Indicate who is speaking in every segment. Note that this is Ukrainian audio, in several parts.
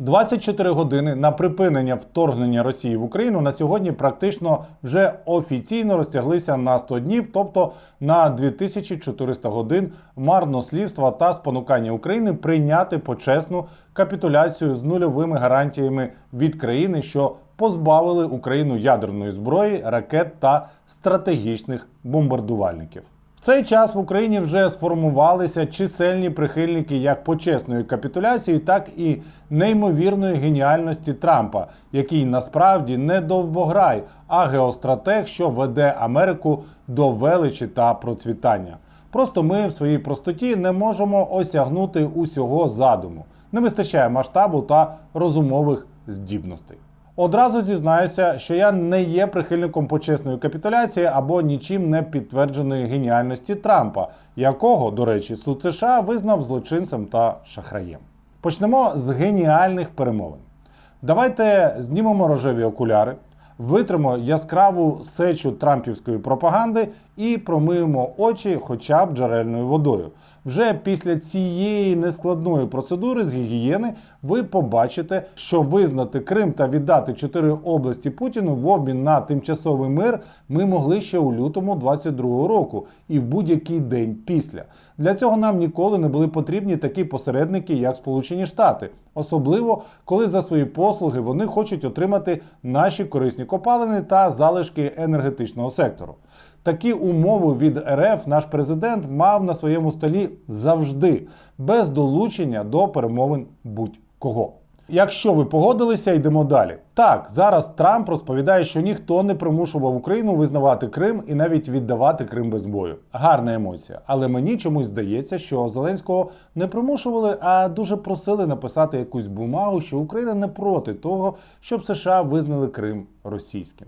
Speaker 1: 24 години на припинення вторгнення Росії в Україну на сьогодні практично вже офіційно розтяглися на 100 днів, тобто на 2400 годин марнослівства та спонукання України прийняти почесну капітуляцію з нульовими гарантіями від країни, що позбавили Україну ядерної зброї, ракет та стратегічних бомбардувальників. В цей час в Україні вже сформувалися чисельні прихильники як почесної капітуляції, так і неймовірної геніальності Трампа, який насправді не довбограй, а геостратег, що веде Америку до величі та процвітання. Просто ми в своїй простоті не можемо осягнути усього задуму. Не вистачає масштабу та розумових здібностей. Одразу зізнаюся, що я не є прихильником почесної капітуляції або нічим не підтвердженої геніальності Трампа, якого, до речі, суд США визнав злочинцем та шахраєм. Почнемо з геніальних перемовин. Давайте знімемо рожеві окуляри, витримо яскраву сечу трампівської пропаганди і промиємо очі хоча б джерельною водою. Вже після цієї нескладної процедури з гігієни ви побачите, що визнати Крим та віддати чотири області Путіну в обмін на тимчасовий мир ми могли ще у лютому 22-го року і в будь-який день після. Для цього нам ніколи не були потрібні такі посередники, як Сполучені Штати, особливо коли за свої послуги вони хочуть отримати наші корисні копалини та залишки енергетичного сектору. Такі умови від РФ наш президент мав на своєму столі завжди, без долучення до перемовин будь-кого. Якщо ви погодилися, йдемо далі. Так, зараз Трамп розповідає, що ніхто не примушував Україну визнавати Крим і навіть віддавати Крим без бою. Гарна емоція. Але мені чомусь здається, що Зеленського не примушували, а дуже просили написати якусь бумагу, що Україна не проти того, щоб США визнали Крим російським.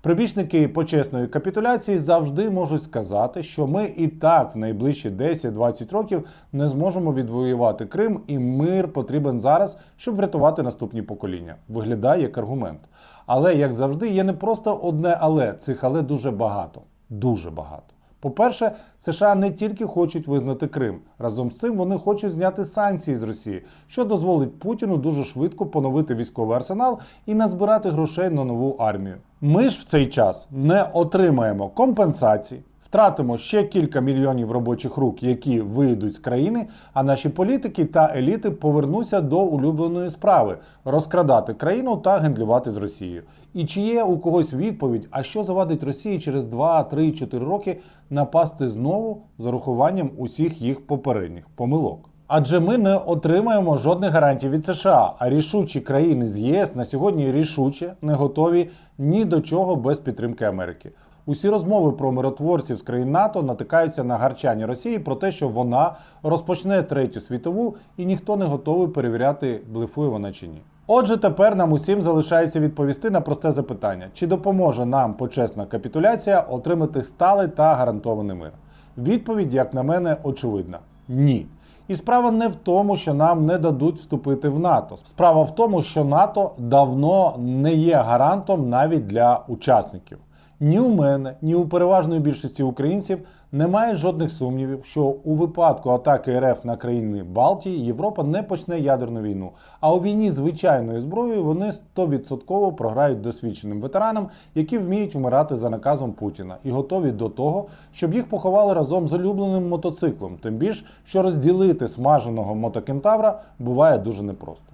Speaker 1: Прибічники почесної капітуляції завжди можуть сказати, що ми і так в найближчі 10-20 років не зможемо відвоювати Крим, і мир потрібен зараз, щоб врятувати наступні покоління. Виглядає як аргумент. Але як завжди, є не просто одне але цих але дуже багато. Дуже багато. По-перше, США не тільки хочуть визнати Крим. Разом з цим вони хочуть зняти санкції з Росії, що дозволить Путіну дуже швидко поновити військовий арсенал і назбирати грошей на нову армію. Ми ж в цей час не отримаємо компенсацій, втратимо ще кілька мільйонів робочих рук, які вийдуть з країни, а наші політики та еліти повернуться до улюбленої справи розкрадати країну та гендлювати з Росією. І чи є у когось відповідь, а що завадить Росії через 2, 3, 4 роки напасти знову з урахуванням усіх їх попередніх помилок? Адже ми не отримаємо жодних гарантій від США, а рішучі країни з ЄС на сьогодні рішуче не готові ні до чого без підтримки Америки. Усі розмови про миротворців з країн НАТО натикаються на гарчання Росії про те, що вона розпочне третю світову, і ніхто не готовий перевіряти, блефує вона чи ні. Отже, тепер нам усім залишається відповісти на просте запитання: чи допоможе нам почесна капітуляція отримати сталий та гарантований мир? Відповідь, як на мене, очевидна: ні. І справа не в тому, що нам не дадуть вступити в НАТО. Справа в тому, що НАТО давно не є гарантом навіть для учасників. Ні у мене, ні у переважної більшості українців немає жодних сумнівів, що у випадку атаки РФ на країни Балтії Європа не почне ядерну війну. А у війні звичайною зброєю вони 100% програють досвідченим ветеранам, які вміють вмирати за наказом Путіна, і готові до того, щоб їх поховали разом з улюбленим мотоциклом. Тим більш, що розділити смаженого мотокентавра буває дуже непросто.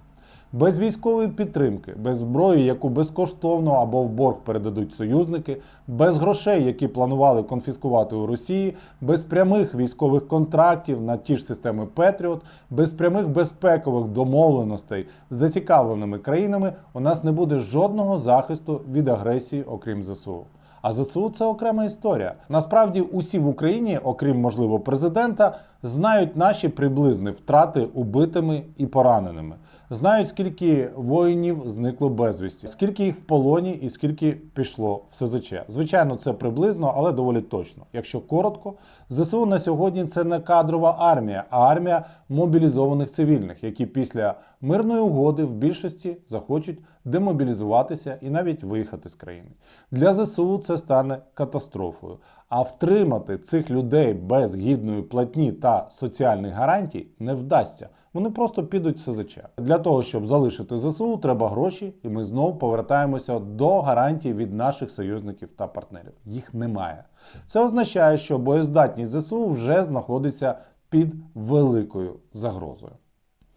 Speaker 1: Без військової підтримки, без зброї, яку безкоштовно або в борг передадуть союзники, без грошей, які планували конфіскувати у Росії, без прямих військових контрактів на ті ж системи Петріот, без прямих безпекових домовленостей з зацікавленими країнами, у нас не буде жодного захисту від агресії, окрім ЗСУ. А ЗСУ це окрема історія. Насправді, усі в Україні, окрім можливо президента, знають наші приблизні втрати убитими і пораненими. Знають, скільки воїнів зникло безвісті, скільки їх в полоні і скільки пішло в СЗЧ. Звичайно, це приблизно, але доволі точно. Якщо коротко, ЗСУ на сьогодні це не кадрова армія, а армія мобілізованих цивільних, які після мирної угоди в більшості захочуть демобілізуватися і навіть виїхати з країни. Для ЗСУ це стане катастрофою. А втримати цих людей без гідної платні та соціальних гарантій не вдасться. Вони просто підуть в СЗЧ. Для того, щоб залишити ЗСУ, треба гроші, і ми знову повертаємося до гарантій від наших союзників та партнерів. Їх немає. Це означає, що боєздатність ЗСУ вже знаходиться під великою загрозою.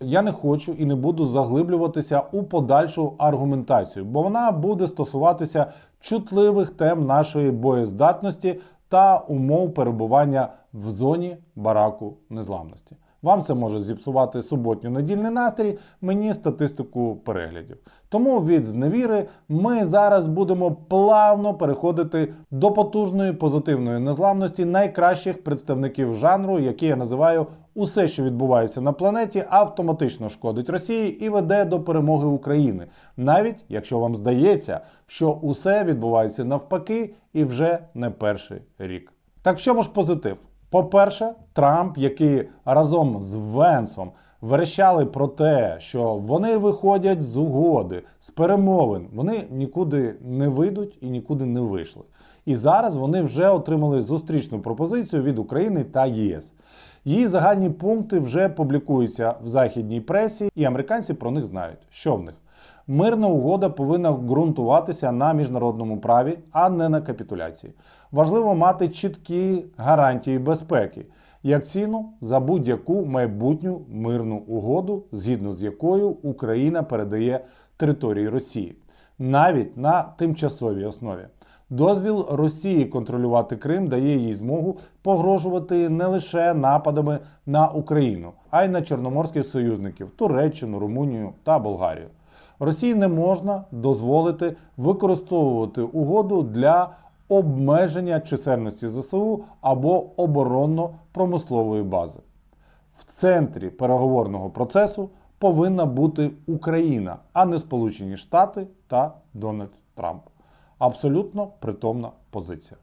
Speaker 1: Я не хочу і не буду заглиблюватися у подальшу аргументацію, бо вона буде стосуватися чутливих тем нашої боєздатності та умов перебування в зоні бараку незламності. Вам це може зіпсувати суботньо-недільний настрій, мені статистику переглядів. Тому від зневіри ми зараз будемо плавно переходити до потужної позитивної незламності найкращих представників жанру, які я називаю усе, що відбувається на планеті, автоматично шкодить Росії і веде до перемоги України, навіть якщо вам здається, що усе відбувається навпаки і вже не перший рік. Так в чому ж позитив? По-перше, Трамп, який разом з Венсом верещали про те, що вони виходять з угоди, з перемовин, вони нікуди не вийдуть і нікуди не вийшли. І зараз вони вже отримали зустрічну пропозицію від України та ЄС. Її загальні пункти вже публікуються в західній пресі, і американці про них знають. Що в них? Мирна угода повинна ґрунтуватися на міжнародному праві, а не на капітуляції. Важливо мати чіткі гарантії безпеки, як ціну за будь-яку майбутню мирну угоду, згідно з якою Україна передає території Росії, навіть на тимчасовій основі. Дозвіл Росії контролювати Крим дає їй змогу погрожувати не лише нападами на Україну, а й на чорноморських союзників Туреччину, Румунію та Болгарію. Росії не можна дозволити використовувати угоду для обмеження чисельності ЗСУ або оборонно-промислової бази. В центрі переговорного процесу повинна бути Україна, а не Сполучені Штати та Дональд Трамп. Абсолютно притомна позиція.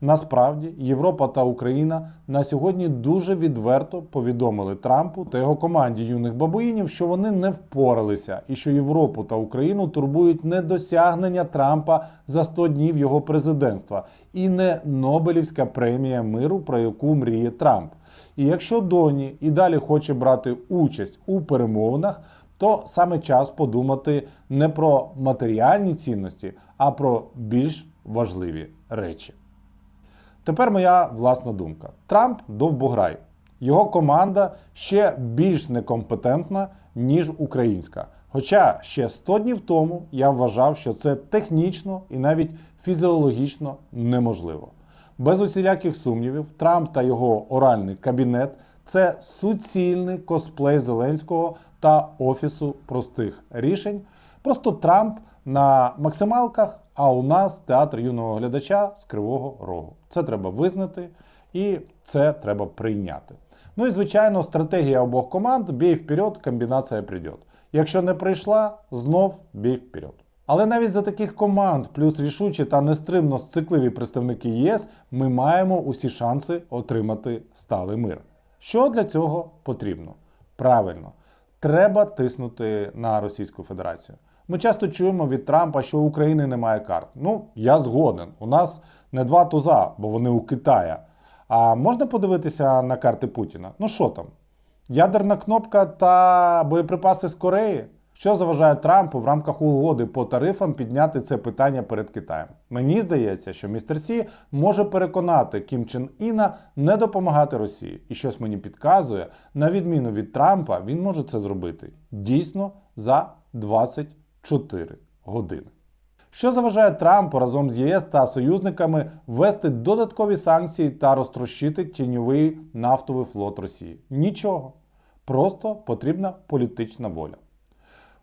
Speaker 1: Насправді, Європа та Україна на сьогодні дуже відверто повідомили Трампу та його команді юних бабуїнів, що вони не впоралися, і що Європу та Україну турбують не досягнення Трампа за 100 днів його президентства і не Нобелівська премія миру, про яку мріє Трамп. І якщо Доні і далі хоче брати участь у перемовинах, то саме час подумати не про матеріальні цінності, а про більш важливі речі. Тепер моя власна думка. Трамп довбограй. Його команда ще більш некомпетентна, ніж українська. Хоча ще 100 днів тому я вважав, що це технічно і навіть фізіологічно неможливо. Без усіляких сумнівів, Трамп та його оральний кабінет це суцільний косплей Зеленського та Офісу простих рішень. Просто Трамп на максималках, а у нас театр юного глядача з Кривого Рогу. Це треба визнати і це треба прийняти. Ну і звичайно, стратегія обох команд бій вперед, комбінація прийде. Якщо не прийшла, знов бій вперед. Але навіть за таких команд, плюс рішучі та нестримно сцикливі представники ЄС, ми маємо усі шанси отримати сталий мир. Що для цього потрібно? Правильно, треба тиснути на Російську Федерацію. Ми часто чуємо від Трампа, що у України немає карт. Ну, я згоден. У нас не два туза, бо вони у Китая. А можна подивитися на карти Путіна? Ну що там? Ядерна кнопка та боєприпаси з Кореї? Що заважає Трампу в рамках угоди по тарифам підняти це питання перед Китаєм? Мені здається, що містер Сі може переконати Кім Чен Іна не допомагати Росії. І щось мені підказує, на відміну від Трампа, він може це зробити дійсно за 24 години. Що заважає Трампу разом з ЄС та союзниками ввести додаткові санкції та розтрощити тіньовий нафтовий флот Росії? Нічого. Просто потрібна політична воля.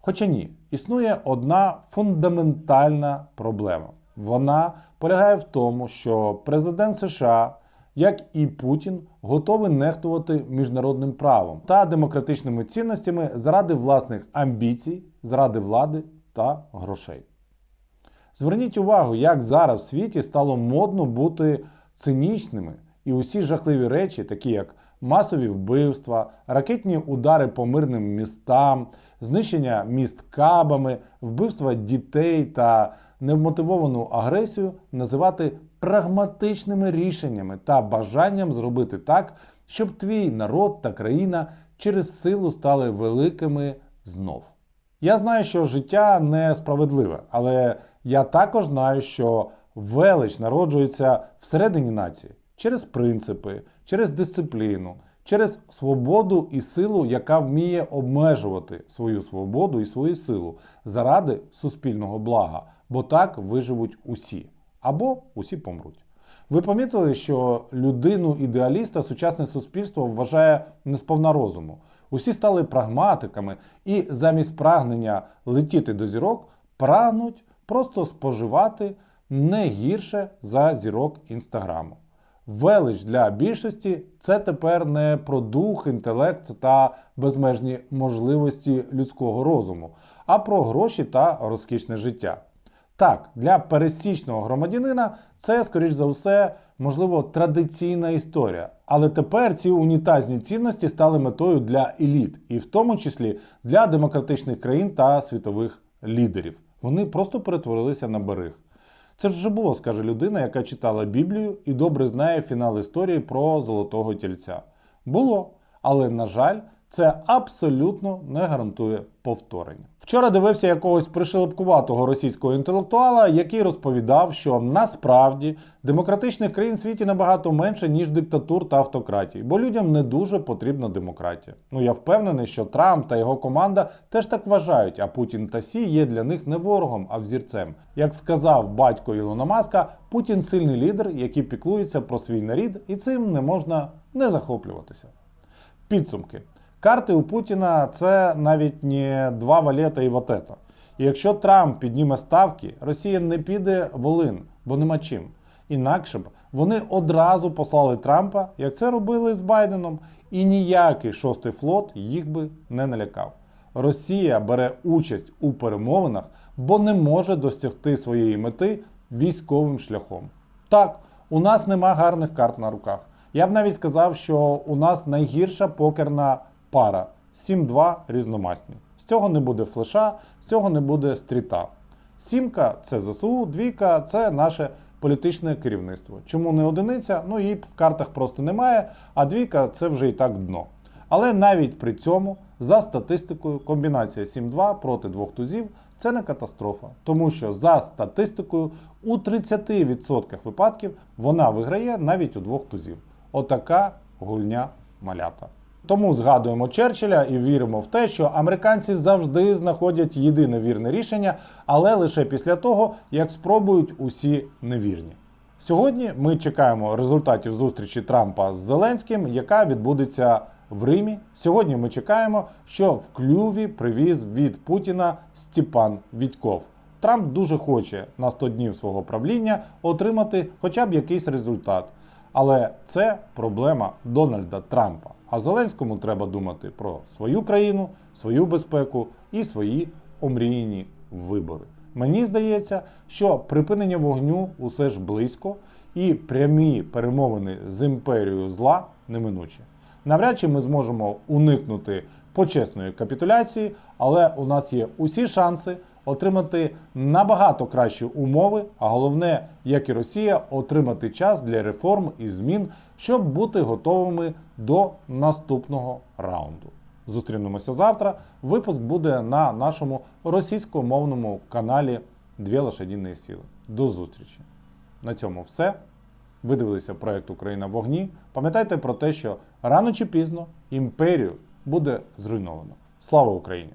Speaker 1: Хоча ні, існує одна фундаментальна проблема. Вона полягає в тому, що президент США, як і Путін, готовий нехтувати міжнародним правом та демократичними цінностями заради власних амбіцій, заради влади та грошей. Зверніть увагу, як зараз в світі стало модно бути цинічними, і усі жахливі речі, такі як масові вбивства, ракетні удари по мирним містам, знищення міст кабами, вбивства дітей та невмотивовану агресію, називати прагматичними рішеннями та бажанням зробити так, щоб твій народ та країна через силу стали великими знов. Я знаю, що життя несправедливе, але я також знаю, що велич народжується всередині нації через принципи, через дисципліну, через свободу і силу, яка вміє обмежувати свою свободу і свою силу заради суспільного блага, бо так виживуть усі або усі помруть. Ви помітили, що людину ідеаліста сучасне суспільство вважає несповна розуму. Усі стали прагматиками і замість прагнення летіти до зірок прагнуть просто споживати не гірше за зірок інстаграму. Велич для більшості це тепер не про дух, інтелект та безмежні можливості людського розуму, а про гроші та розкішне життя. Так, для пересічного громадянина це, скоріш за все, можливо, традиційна історія. Але тепер ці унітазні цінності стали метою для еліт, і в тому числі для демократичних країн та світових лідерів. Вони просто перетворилися на берег. Це вже було, скаже людина, яка читала Біблію і добре знає фінал історії про золотого тільця. Було, але, на жаль, це абсолютно не гарантує повторення. Вчора дивився якогось пришелепкуватого російського інтелектуала, який розповідав, що насправді демократичних країн в світі набагато менше, ніж диктатур та автократій, бо людям не дуже потрібна демократія. Ну я впевнений, що Трамп та його команда теж так вважають, а Путін та Сі є для них не ворогом, а взірцем. Як сказав батько Ілона Маска, Путін сильний лідер, який піклується про свій нарід, і цим не можна не захоплюватися. Підсумки. Карти у Путіна це навіть не два валета і ватета. І якщо Трамп підніме ставки, Росія не піде в Олин, бо нема чим. Інакше б вони одразу послали Трампа, як це робили з Байденом, і ніякий шостий флот їх би не налякав. Росія бере участь у перемовинах, бо не може досягти своєї мети військовим шляхом. Так, у нас нема гарних карт на руках. Я б навіть сказав, що у нас найгірша покерна пара 7-2 різномасні. З цього не буде флеша, з цього не буде стріта. Сімка це ЗСУ, двійка це наше політичне керівництво. Чому не одиниця? Ну її в картах просто немає, а двійка це вже і так дно. Але навіть при цьому, за статистикою, комбінація 7-2 проти двох тузів це не катастрофа, тому що за статистикою у 30% випадків вона виграє навіть у двох тузів. Отака гульня малята. Тому згадуємо Черчилля і віримо в те, що американці завжди знаходять єдине вірне рішення, але лише після того, як спробують усі невірні. Сьогодні ми чекаємо результатів зустрічі Трампа з Зеленським, яка відбудеться в Римі. Сьогодні ми чекаємо, що в клюві привіз від Путіна Степан Відьков. Трамп дуже хоче на 100 днів свого правління отримати хоча б якийсь результат. Але це проблема Дональда Трампа. А Зеленському треба думати про свою країну, свою безпеку і свої омріяні вибори. Мені здається, що припинення вогню усе ж близько, і прямі перемовини з імперією зла неминучі. Навряд чи ми зможемо уникнути почесної капітуляції, але у нас є усі шанси отримати набагато кращі умови, а головне, як і Росія, отримати час для реформ і змін, щоб бути готовими до наступного раунду. Зустрінемося завтра. Випуск буде на нашому російськомовному каналі Дві лошадіні сили. До зустрічі! На цьому все. Ви дивилися проект Україна в вогні. Пам'ятайте про те, що рано чи пізно імперію буде зруйновано. Слава Україні!